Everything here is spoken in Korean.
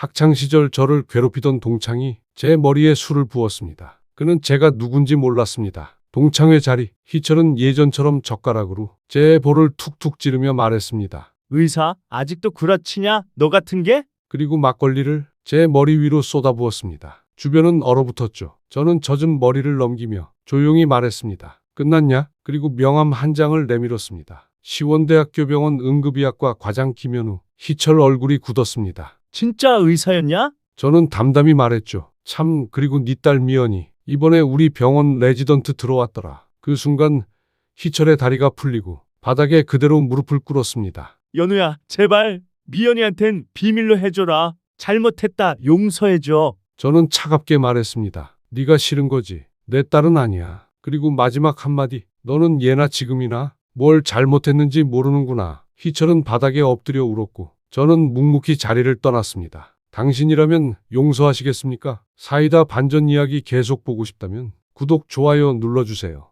학창 시절 저를 괴롭히던 동창이 제 머리에 술을 부었습니다. 그는 제가 누군지 몰랐습니다. 동창회 자리, 희철은 예전처럼 젓가락으로 제 볼을 툭툭 찌르며 말했습니다. 의사, 아직도 구라치냐? 너 같은 게? 그리고 막걸리를 제 머리 위로 쏟아부었습니다. 주변은 얼어붙었죠. 저는 젖은 머리를 넘기며 조용히 말했습니다. 끝났냐? 그리고 명함 한 장을 내밀었습니다. 시원대학교 병원 응급의학과 과장 김현우. 희철 얼굴이 굳었습니다. 진짜 의사였냐? 저는 담담히 말했죠. 참, 그리고 네 딸 미연이 이번에 우리 병원 레지던트 들어왔더라. 그 순간 희철의 다리가 풀리고 바닥에 그대로 무릎을 꿇었습니다. 연우야, 제발 미연이한텐 비밀로 해줘라. 잘못했다. 용서해줘. 저는 차갑게 말했습니다. 네가 싫은 거지. 내 딸은 아니야. 그리고 마지막 한마디. 너는 예나 지금이나 뭘 잘못했는지 모르는구나. 희철은 바닥에 엎드려 울었고 저는 묵묵히 자리를 떠났습니다. 당신이라면 용서하시겠습니까? 사이다 반전 이야기 계속 보고 싶다면 구독, 좋아요 눌러주세요.